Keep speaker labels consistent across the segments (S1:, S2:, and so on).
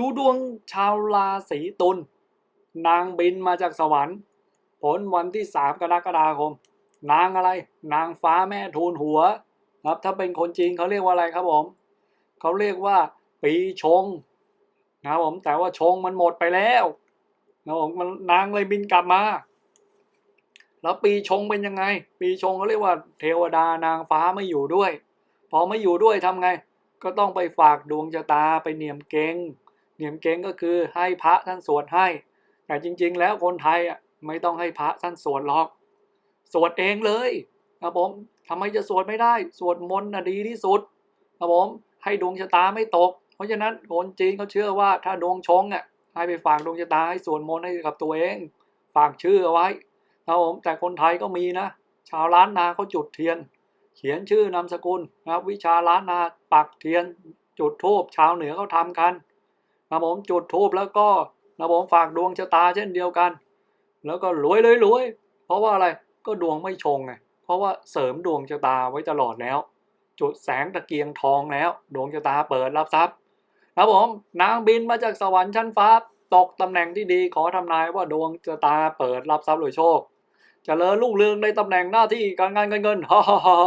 S1: ดูดวงชาวราศีตุลนางบินมาจากสวรรค์ ผลวันที่สามกรกฎาคม นางอะไร นางฟ้าแม่ทูลหัวครับ ถ้าเป็นคนจีนเขาเรียกว่าอะไรครับผมเขาเรียกว่า ปีชงนะครับผมแต่ว่าชงมันหมดไปแล้วนะครับผมมันนางเลยบินกลับมา แล้วปีชงเป็นยังไง ปีชงเขาเรียกว่า เทวดานางฟ้าไม่อยู่ด้วย พอไม่อยู่ด้วยทำไง ก็ต้องไปฝากดวงชะตาไปเนียมเกง เนียมเกงก็คือให้พระท่านสวดให้ แต่จริง ๆ แล้วคนไทยอะไม่ต้องให้พระท่านสวดหรอก สวดเองเลยครับผมทำไมจะสวดไม่ได้ สวดมนต์นะดีที่สุดครับผมให้ดวงชะตาไม่ตก เพราะฉะนั้นคนจีนเขาเชื่อว่าถ้าดวงชงอะให้ไปฝากดวงชะตาให้สวดมนต์ให้กับตัวเอง ฝากชื่อเอาไว้ครับผมแต่คนไทยก็มีนะ ชาวล้านนาเขาจุดเทียน เขียนชื่อนามสกุลนะครับวิชาล้านนาปักเทียนจุดทูบชาวเหนือเขาทำกัน นะผมจุดทูบแล้วก็นะผมฝากดวงชะตาเช่นเดียวกัน แล้วก็รวยเลยรวย เพราะว่าอะไรก็ดวงไม่ชงไงเพราะว่าเสริมดวงชะตาไว้ตลอดแล้ว จุดแสงตะเกียงทองแล้ว ดวงชะตาเปิดรับทรัพย์นะผมนางบินมาจากสวรรค์ชั้นฟ้าตกตำแหน่งที่ดีขอทำนายว่าดวงชะตาเปิดรับทรัพย์รวยโชคจเจริญรุ่งเรืองในตำแหน่งหน้าที่การงานการเงินฮ่าฮ่าฮ่า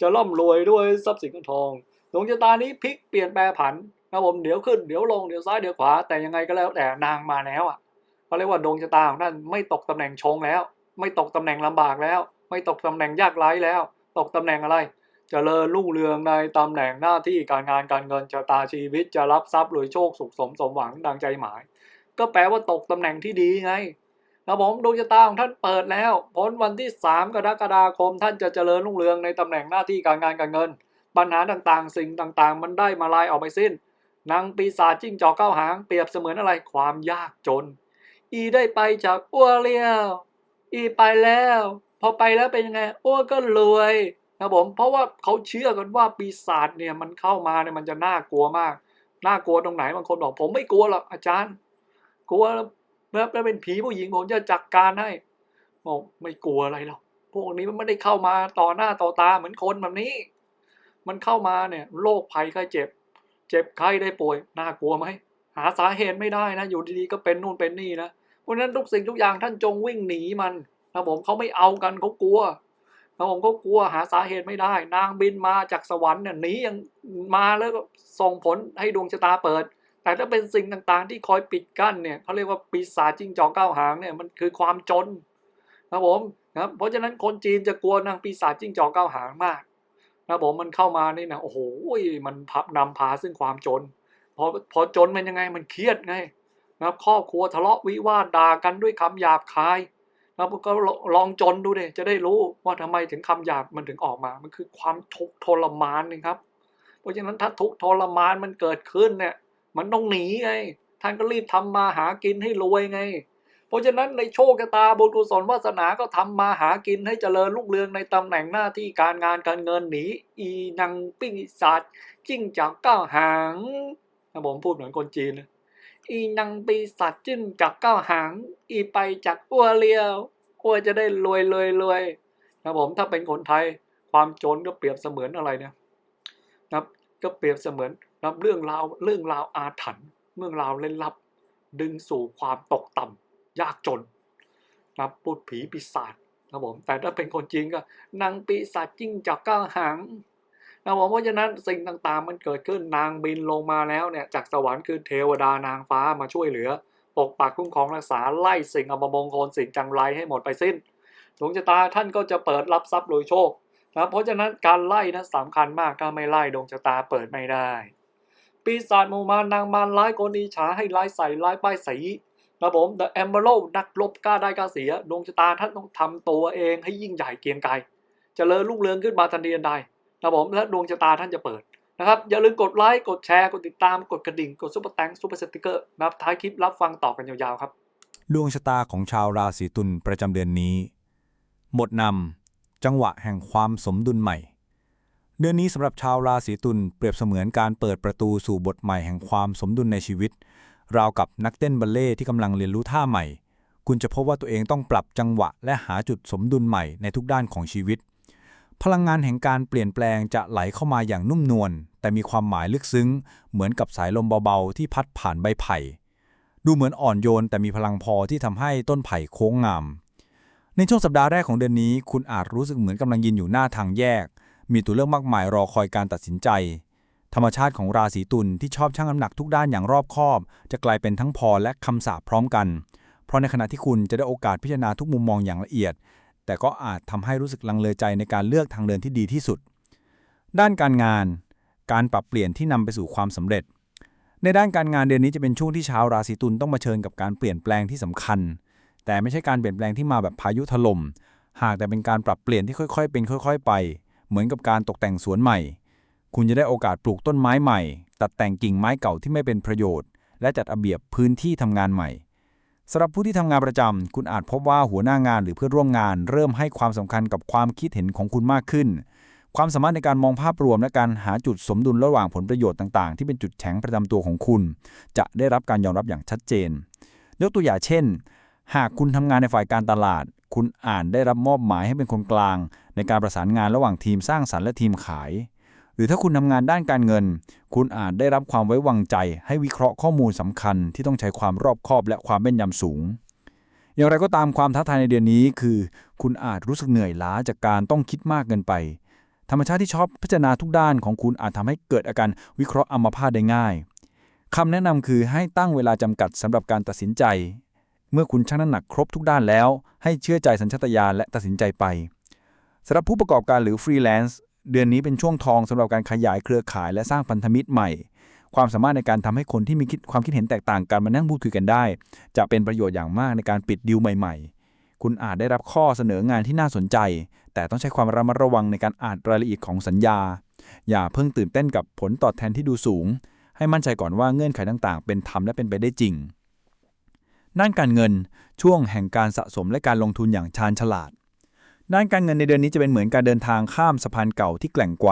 S1: จะร่ำรวยด้วยทรัพย์สินเงินทอง ดวงชะตานี้พลิกเปลี่ยนแปลผัน นะผมเดี๋ยวขึ้นเดี๋ยวลงเดี๋ยวซ้ายเดี๋ยวขวาแต่ยังไงก็แล้วแต่นางมาแล้วอะเขาเรียกว่าดวงชะตาของท่านไม่ตกตำแหน่งชงแล้ว ไม่ตกตำแหน่งลำบากแล้ว ไม่ตกตำแหน่งยากไร้แล้ว ตกตำแหน่งอะไรจเจริญรุ่งเรืองในตำแหน่งหน้าที่การงานการเงินชะตาชีวิตจะรับทรัพย์รวยโชคสุขสมสมหวังดังใจหมาย ก็แปลว่าตกตำแหน่งที่ดีไงนะผมดวงชะตาของท่านเปิดแล้วพ้นวันที่ 3 กรกฎาคมท่านจะเจริญรุ่งเรืองในตำแหน่งหน้าที่การงานการเงิน ปัญหาต่างๆ สิ่งต่างๆ มันได้มาลายออกไปสิ้น นางปีศาจจิ้งจอกเก้าหางเปรียบเสมือนอะไรความยากจน อีได้ไปจากอ้วเลี้ยวอีไปแล้ว พอไปแล้วเป็นยังไงอ้วก็รวยนะผมเพราะว่าเขาเชื่อกันว่าปีศาจเนี่ยมันเข้ามาเนี่ยมันจะน่ากลัวมากน่ากลัวตรงไหนบางคนบอกผมไม่กลัวหรอกอาจารย์ กลัวแล้วเป็นผีผู้หญิงผมจะจัดการให้บอกไม่กลัวอะไรหรอกพวกนี้มันไม่ได้เข้ามาต่อหน้าต่อตาเหมือนคนแบบนี้ มันเข้ามาเนี่ยโรคภัยไข้เจ็บ จ็บไข้ได้ป่วยน่ากลัวไหมหาสาเหตุไม่ได้นะ อยู่ดีๆก็เป็นนู่นเป็นนี่นะเพราะนั้นทุกสิ่งทุกอย่างท่านจงวิ่งหนีมันนะผมเขาไม่เอากันเขากลัวนะผมเขากลัวหาสาเหตุไม่ได้ นางบินมาจากสวรรค์เนี่ยหนียังมาแล้วก็ส่งผลให้ดวงชะตาเปิด แต่ถ้าเป็นสิ่งต่างๆ ที่คอยปิดกั้นเนี่ยเขาเรียกว่าปีศาจจิ้งจอกเก้าหางเนี่ยมันคือความจนนะผมนะเพราะฉะนั้นคนจีนจะกลัวนางปีศาจจิ้งจอกเก้าหางมาก นะผมมันเข้ามานี่นะโอ้โหมันพับนำพาซึ่งความจน พอพอจนมันยังไงมันเครียดไงนะครอบครัวทะเลาะวิวาทด่ากันด้วยคำหยาบคายนะก็ลองจนดูเดยจะได้รู้ว่าทำไมถึงคำหยาบมันถึงออกมา มันคือความทุกข์ทรมานนะครับ เพราะฉะนั้นถ้าทุกข์ทรมานมันเกิดขึ้นเนี่ย มันต้องหนีไงท่านก็รีบทำมาหากินให้รวยไง ราะฉะนั้นในโชคชะตาบุญกุศลวาสนาก็ทำมาหากินให้เจริญรุ่งเรืองในตำแหน่งหน้าที่การงานการเงินหนีอีนังปิ้งศาจจิ้งจากก้าวหางนะผมพูดเหมือนคนจีนนะอีนังปีศาจจิ้งจากก้าวหาง อีไปจากอ้วเลียวอ้วจะได้รวยรวยรวยนะผมถ้าเป็นคนไทยความจนก็เปรียบเสมือนอะไรเนี่ยนะก็เปรียบเสมือนนะเรื่องราวเรื่องราวอาถรรพ์เรื่องราวเล่นลับ ดึงสู่ความตกต่ำ ยากจนนะพูดผีปีศาจนะผมแต่ถ้าเป็นคนจริงก็นางปีศาจจิ้งจากก้าหางนะผมเพราะฉะนั้นสิ่งต่างๆ มันเกิดขึ้นนางบินลงมาแล้วเนี่ยจากสวรรค์คือเทวดานางฟ้ามาช่วยเหลือ ปกปักคุ้มครองรักษาไล่สิ่งอัปมงคลสิ่งจังไรให้หมดไปสิ้นดวงชะตาท่านก็จะเปิดรับทรัพย์โดยโชคนะเพราะฉะนั้นการไล่นะสำคัญมากถ้าไม่ไล่ดวงชะตาเปิดไม่ได้ ปีศาจมูมานางมารร้ายคนอิจฉาให้ร้ายใส่ร้ายป้ายสี นะผม The e m e r a l d นักลบกล้าได้กล้าเสียดวงชะตาท่านต้องทำตัวเองให้ยิ่งใหญ่เกียงไกรจเจริญรุ่งเรืองขึ้นมาทันทีทันใดนะผมและดวงชะตาท่านจะเปิดนะครับอย่าลืมกดไลค์กดแชร์กดติดตามกดกระดิ่ง กดซุปเปอร์แตงซุปเปอร์สติกเกอร์นะครับท้ายคลิปรับฟังต่อกันยาวๆครับ
S2: ดวงชะตาของชาวราศีตุลประจำเดือนนี้ หมดนำจังหวะแห่งความสมดุลใหม่ เดือนนี้สำหรับชาวราศีตุลเปรียบเสมือนการเปิดประตูสู่บทใหม่แห่งความสมดุลในชีวิต ราวกับนักเต้นบัลเล่ที่กำลังเรียนรู้ท่าใหม่ คุณจะพบว่าตัวเองต้องปรับจังหวะ และหาจุดสมดุลใหม่ในทุกด้านของชีวิต พลังงานแห่งการเปลี่ยนแปลงจะไหลเข้ามาอย่างนุ่มนวลแต่มีความหมายลึกซึ้ง เหมือนกับสายลมเบาๆ ที่พัดผ่านใบไผ่ ดูเหมือนอ่อนโยน แต่มีพลังพอที่ทำให้ต้นไผ่โค้งงาม ในช่วงสัปดาห์แรกของเดือนนี้ คุณอาจรู้สึกเหมือนกำลังยืนอยู่หน้าทางแยก มีตัวเลือกมากมายรอคอยการตัดสินใจ ธรรมชาติของราศีตุลที่ชอบชั่งน้ำหนักทุกด้านอย่างรอบคอบ จะกลายเป็นทั้งพอและคำสาปพร้อมกัน เพราะในขณะที่คุณจะได้โอกาสพิจารณาทุกมุมมองอย่างละเอียด แต่ก็อาจทำให้รู้สึกลังเลใจในการเลือกทางเดินที่ดีที่สุด ด้านการงาน การปรับเปลี่ยนที่นำไปสู่ความสำเร็จ ในด้านการงานเดือนนี้จะเป็นช่วงที่ชาวราศีตุลต้องมาเชิญกับการเปลี่ยนแปลงที่สำคัญ แต่ไม่ใช่การเปลี่ยนแปลงที่มาแบบพายุถล่ม หากแต่เป็นการปรับเปลี่ยนที่ค่อยๆ เป็นค่อย ๆ ไป เหมือนกับการตกแต่งสวนใหม่ คุณจะได้โอกาสปลูกต้นไม้ใหม่ ตัดแต่งกิ่งไม้เก่าที่ไม่เป็นประโยชน์ และจัดระเบียบพื้นที่ทำงานใหม่สำหรับผู้ที่ทำงานประจำ คุณอาจพบว่าหัวหน้างานหรือเพื่อนร่วมงาน เริ่มให้ความสำคัญกับความคิดเห็นของคุณมากขึ้น ความสามารถในการมองภาพรวมและการหาจุดสมดุลระหว่างผลประโยชน์ต่างๆ ที่เป็นจุดแข็งประจำตัวของคุณ จะได้รับการยอมรับอย่างชัดเจน ยกตัวอย่างเช่น หากคุณทำงานในฝ่ายการตลาด คุณอ่านได้รับมอบหมายให้เป็นคนกลาง ในการประสานงานระหว่างทีมสร้างสรรค์และทีมขาย หรือถ้าคุณทำงานด้านการเงิน คุณอาจได้รับความไว้วางใจ ให้วิเคราะห์ข้อมูลสำคัญที่ต้องใช้ความรอบคอบและความแม่นยำสูง อย่างไรก็ตามความท้าทายในเดือนนี้คือ คุณอาจรู้สึกเหนื่อยล้าจากการต้องคิดมากเกินไป ธรรมชาติที่ชอบพิจารณาทุกด้านของคุณอาจทำให้เกิดอาการวิเคราะห์อัมพาตได้ง่ายคำแนะนำคือให้ตั้งเวลาจำกัดสำหรับการตัดสินใจ เมื่อคุณชั่งน้ำหนักครบทุกด้านแล้ว ให้เชื่อใจสัญชาตญาณและตัดสินใจไปสำหรับผู้ประกอบการหรือฟรีแลนซ์ เดือนนี้เป็นช่วงทองสำหรับการขยายเครือข่ายและสร้างพันธมิตรใหม่ ความสามารถในการทำให้คนที่มีคิดความคิดเห็นแตกต่างกันมานั่งพูดคุยกันได้ จะเป็นประโยชน์อย่างมากในการปิดดีลใหม่ ๆ คุณอาจได้รับข้อเสนองานที่น่าสนใจ แต่ต้องใช้ความระมัดระวังในการอ่านรายละเอียดของสัญญา อย่าเพิ่งตื่นเต้นกับผลตอบแทนที่ดูสูง ให้มั่นใจก่อนว่าเงื่อนไขต่างๆ เป็นธรรมและเป็นไปได้จริงด้านการเงินช่วงแห่งการสะสมและการลงทุนอย่างชาญฉลาด ด้านการเงินในเดือนนี้จะเป็นเหมือนการเดินทางข้ามสะพานเก่าที่แกล่งไกว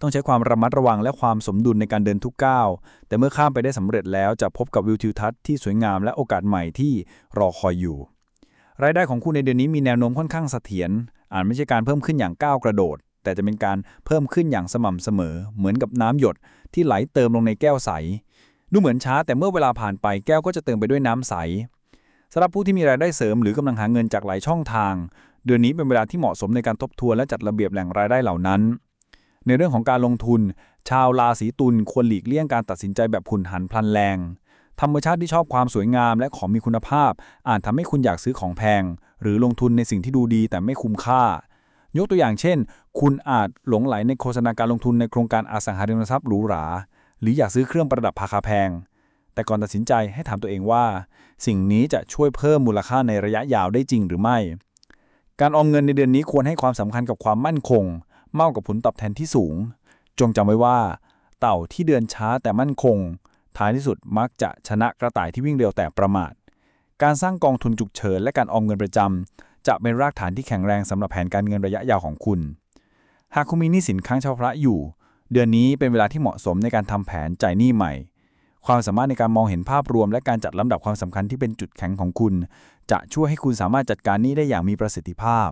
S2: ต้องใช้ความระมัดระวังและความสมดุลในการเดินทุกก้าว แต่เมื่อข้ามไปได้สำเร็จแล้วจะพบกับวิวทิวทัศน์ที่สวยงามและโอกาสใหม่ที่รอคอยอยู่ รายได้ของคุณในเดือนนี้มีแนวโน้มค่อนข้างเสถียร อาจไม่ใช่การเพิ่มขึ้นอย่างก้าวกระโดด แต่จะเป็นการเพิ่มขึ้นอย่างสม่ำเสมอ เหมือนกับน้ำหยดที่ไหลเติมลงในแก้วใส ดูเหมือนช้า แต่เมื่อเวลาผ่านไปแก้วก็จะเติมไปด้วยน้ำใสสำหรับผู้ที่มีรายได้เสริมหรือกำลังหาเงินจากหลายช่องทาง เดือนนี้เป็นเวลาที่เหมาะสมในการทบทวนและจัดระเบียบแหล่งรายได้เหล่านั้น ในเรื่องของการลงทุน ชาวราศีตุลควรหลีกเลี่ยงการตัดสินใจแบบผุนหันพลันแรง ธรรมชาติที่ชอบความสวยงามและของมีคุณภาพ อาจทำให้คุณอยากซื้อของแพง หรือลงทุนในสิ่งที่ดูดีแต่ไม่คุ้มค่า ยกตัวอย่างเช่น คุณอาจหลงไหลในโฆษณาการลงทุนในโครงการอสังหาริมทรัพย์หรูหรา หรืออยากซื้อเครื่องประดับราคาแพง แต่ก่อนตัดสินใจให้ถามตัวเองว่า สิ่งนี้จะช่วยเพิ่มมูลค่าในระยะยาวได้จริงหรือไม่ การออมเงินในเดือนนี้ควรให้ความสำคัญกับความมั่นคง มากกว่าผลตอบแทนที่สูง จงจำไว้ว่า เต่าที่เดินช้าแต่มั่นคง ท้ายที่สุดมักจะชนะกระต่ายที่วิ่งเร็วแต่ประมาท การสร้างกองทุนฉุกเฉินและการออมเงินประจำจะเป็นรากฐานที่แข็งแรงสำหรับแผนการเงินระยะยาวของคุณ หากคุณมีหนี้สินค้างชำระอยู่ เดือนนี้เป็นเวลาที่เหมาะสมในการทำแผนจ่ายหนี้ใหม่ ความสามารถในการมองเห็นภาพรวม และการจัดลำดับความสำคัญที่เป็นจุดแข็งของคุณ จะช่วยให้คุณสามารถจัดการนี้ได้อย่างมีประสิทธิภาพ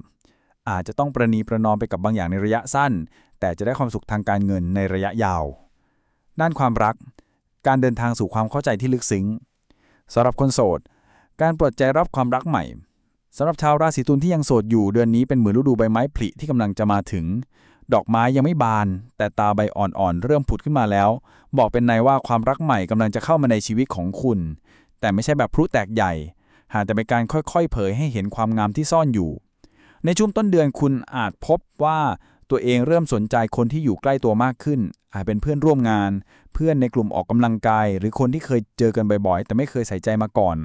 S2: อาจจะต้องประนีประนอมไปกับบางอย่างในระยะสั้น แต่จะได้ความสุขทางการเงินในระยะยาว ด้านความรัก การเดินทางสู่ความเข้าใจที่ลึกซึ้งสำหรับคนโสด การปิดใจรับความรักใหม่สำหรับชาวราศีตุลที่ยังโสดอยู่เดือนนี้เป็นเหมือนฤดูใบไม้ผลิที่กำลังจะมาถึง ดอกไม้ยังไม่บาน แต่ตาใบอ่อนๆเริ่มผุดขึ้นมาแล้ว บอกเป็นในว่าความรักใหม่กำลังจะเข้ามาในชีวิตของคุณ แต่ไม่ใช่แบบพลุแตกใหญ่ หากแต่เป็นการค่อยๆ เผยให้เห็นความงามที่ซ่อนอยู่ ในช่วงต้นเดือนคุณอาจพบว่าตัวเองเริ่มสนใจคนที่อยู่ใกล้ตัวมากขึ้น อาจเป็นเพื่อนร่วมงาน เพื่อนในกลุ่มออกกำลังกาย หรือคนที่เคยเจอกันบ่อยๆ แต่ไม่เคยใส่ใจมาก่อน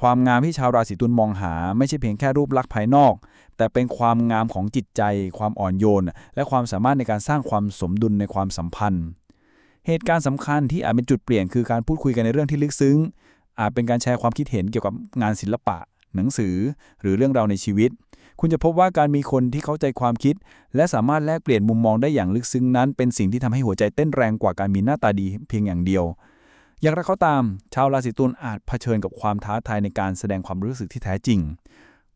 S2: ความงามที่ชาวราศีตุลมองหา ไม่ใช่เพียงแค่รูปลักษณ์ภายนอก แต่เป็นความงามของจิตใจ ความอ่อนโยน และความสามารถในการสร้างความสมดุลในความสัมพันธ์ เหตุการณ์สำคัญที่อาจเป็นจุดเปลี่ยนคือการพูดคุยกันในเรื่องที่ลึกซึ้ง อาจเป็นการแชร์ความคิดเห็นเกี่ยวกับงานศิลปะ หนังสือ หรือเรื่องราวในชีวิต คุณจะพบว่าการมีคนที่เข้าใจความคิด และสามารถแลกเปลี่ยนมุมมองได้อย่างลึกซึ้งนั้น เป็นสิ่งที่ทำให้หัวใจเต้นแรงกว่าการมีหน้าตาดีเพียงอย่างเดียว อย่างไรก็ตาม ชาวราศีตุลอาจเผชิญกับความท้าทายในการแสดงความรู้สึกที่แท้จริง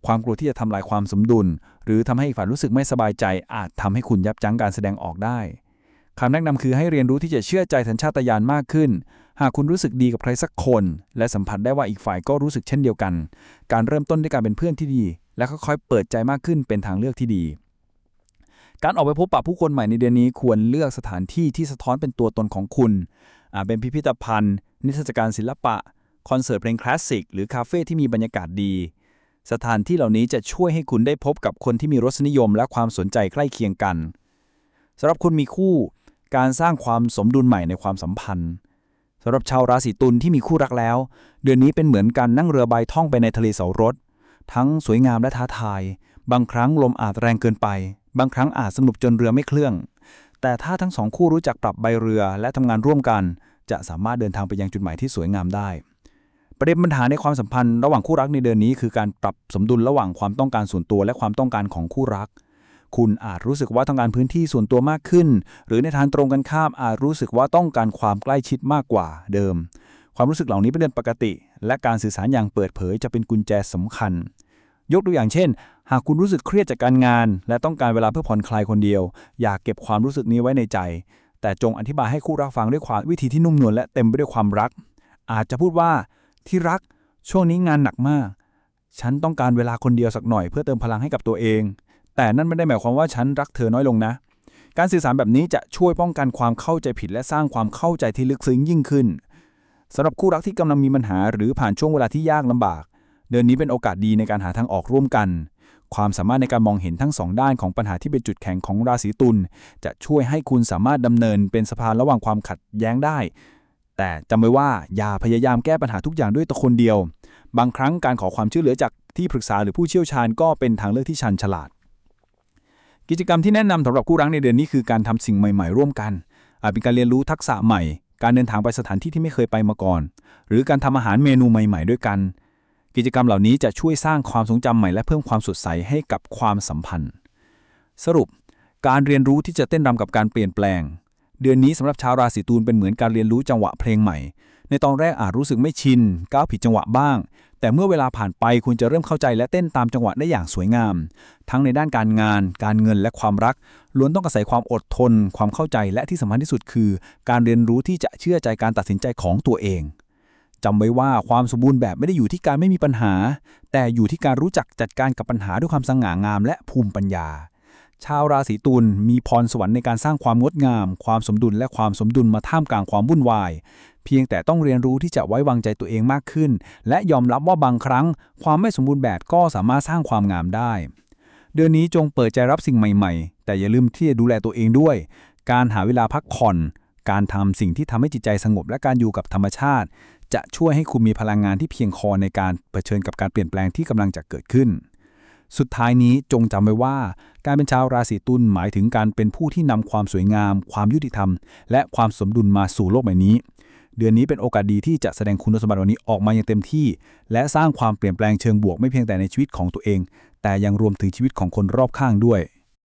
S2: ความกลัวที่จะทำลายความสมดุล หรือทำให้อีกฝ่ายรู้สึกไม่สบายใจ อาจทำให้คุณยับยั้งการแสดงออกได้คำแนะนำคือให้เรียนรู้ที่จะเชื่อใจสัญชาตญาณมากขึ้น หากคุณรู้สึกดีกับใครสักคน และสัมผัสได้ว่าอีกฝ่ายก็รู้สึกเช่นเดียวกัน การเริ่มต้นด้วยการเป็นเพื่อนที่ดี และค่อยๆเปิดใจมากขึ้นเป็นทางเลือกที่ดี การออกไปพบปะผู้คนใหม่ในเดือนนี้ควรเลือกสถานที่ที่สะท้อนเป็นตัวตนของคุณอาจเป็นพิพิธภัณฑ์ นิทรรศการศิลปะ คอนเสิร์ตเพลงคลาสสิก หรือคาเฟ่ที่มีบรรยากาศดี สถานที่เหล่านี้จะช่วยให้คุณได้พบกับคนที่มีรสนิยมและความสนใจใกล้เคียงกันสำหรับคุณมีคู่ การสร้างความสมดุลใหม่ในความสัมพันธ์ สำหรับชาวราศีตุลที่มีคู่รักแล้ว เดือนนี้เป็นเหมือนการนั่งเรือใบท่องไปในทะเลเสารถ ทั้งสวยงามและท้าทาย บางครั้งลมอาจแรงเกินไป บางครั้งอาจสงบจนเรือไม่เคลื่องแต่ถ้าทั้งสองคู่รู้จักปรับใบเรือและทำงานร่วมกัน จะสามารถเดินทางไปยังจุดหมายที่สวยงามได้ ประเด็นปัญหาในความสัมพันธ์ระหว่างคู่รักในเดือนนี้ คือการปรับสมดุลระหว่างความต้องการส่วนตัวและความต้องการของคู่รัก คุณอาจรู้สึกว่าต้องการพื้นที่ส่วนตัวมากขึ้น หรือในทางตรงกันข้ามอาจรู้สึกว่าต้องการความใกล้ชิดมากกว่าเดิม ความรู้สึกเหล่านี้เป็นเรื่องปกติ และการสื่อสารอย่างเปิดเผยจะเป็นกุญแจสำคัญ ยกตัวอย่างเช่น หากคุณรู้สึกเครียดจากการงาน และต้องการเวลาเพื่อผ่อนคลายคนเดียว อยากเก็บความรู้สึกนี้ไว้ในใจ แต่จงอธิบายให้คู่รักฟังด้วยความวิธีที่นุ่มนวลและเต็มไปด้วยความรัก อาจจะพูดว่าที่รัก ช่วงนี้งานหนักมาก ฉันต้องการเวลาคนเดียวสักหน่อยเพื่อเติมพลังให้กับตัวเอง แต่นั่นไม่ได้หมายความว่าฉันรักเธอน้อยลงนะ การสื่อสารแบบนี้จะช่วยป้องกันความเข้าใจผิด และสร้างความเข้าใจที่ลึกซึ้งยิ่งขึ้นสำหรับคู่รักที่กำลังมีปัญหา หรือผ่านช่วงเวลาที่ยากลำบาก เดือนนี้เป็นโอกาสดีในการหาทางออกร่วมกัน ความสามารถในการมองเห็นทั้งสองด้านของปัญหาที่เป็นจุดแข็งของราศีตุลจะช่วยให้คุณสามารถดำเนินเป็นสะพานระหว่างความขัดแย้งได้ แต่จำไว้ว่าอย่าพยายามแก้ปัญหาทุกอย่างด้วยตัวคนเดียว บางครั้งการขอความช่วยเหลือจากที่ปรึกษาหรือผู้เชี่ยวชาญก็เป็นทางเลือกที่ชันฉลาด กิจกรรมที่แนะนำสำหรับคู่รักในเดือนนี้คือการทำสิ่งใหม่ ๆ ร่วมกัน อาจเป็นการเรียนรู้ทักษะใหม่ การเดินทางไปสถานที่ที่ไม่เคยไปมาก่อน หรือการทำอาหารเมนูใหม่ ๆ ด้วยกัน กิจกรรมเหล่านี้จะช่วยสร้างความทรงจำใหม่และเพิ่มความสดใสให้กับความสัมพันธ์ สรุป การเรียนรู้ที่จะเต้นรำกับการเปลี่ยนแปลง เดือนนี้สำหรับชาวราศีตุลเป็นเหมือนการเรียนรู้จังหวะเพลงใหม่ ในตอนแรกอาจรู้สึกไม่ชิน ก้าวผิดจังหวะบ้าง แต่เมื่อเวลาผ่านไปคุณจะเริ่มเข้าใจและเต้นตามจังหวะได้อย่างสวยงาม ทั้งในด้านการงาน การเงินและความรัก ล้วนต้องอาศัยความอดทน ความเข้าใจและที่สำคัญที่สุดคือ การเรียนรู้ที่จะเชื่อใจการตัดสินใจของตัวเองจำไว้ว่าความสมบูรณ์แบบไม่ได้อยู่ที่การไม่มีปัญหา แต่อยู่ที่การรู้จักจัดการกับปัญหาด้วยความสง่างามและภูมิปัญญา ชาวราศีตุลมีพรสวรรค์ในการสร้างความงดงาม ความสมดุลและความสมดุลมาท่ามกลางความวุ่นวาย เพียงแต่ต้องเรียนรู้ที่จะไว้วางใจตัวเองมากขึ้น และยอมรับว่าบางครั้ง ความไม่สมบูรณ์แบบก็สามารถสร้างความงามได้ เดือนนี้จงเปิดใจรับสิ่งใหม่ๆ แต่อย่าลืมที่จะดูแลตัวเองด้วย การหาเวลาพักผ่อน การทำสิ่งที่ทำให้จิตใจสงบและการอยู่กับธรรมชาติ จะช่วยให้คุณมีพลังงานที่เพียงพอในการเผชิญกับการเปลี่ยนแปลงที่กำลังจะเกิดขึ้นสุดท้ายนี้จงจำไว้ว่า การเป็นชาวราศีตุลหมายถึงการเป็นผู้ที่นำความสวยงาม ความยุติธรรม และความสมดุลมาสู่โลกใบนี้ เดือนนี้เป็นโอกาสดีที่จะแสดงคุณสมบัติวันนี้ออกมาอย่างเต็มที่ และสร้างความเปลี่ยนแปลงเชิงบวกไม่เพียงแต่ในชีวิตของตัวเอง แต่ยังรวมถึงชีวิตของคนรอบข้างด้วย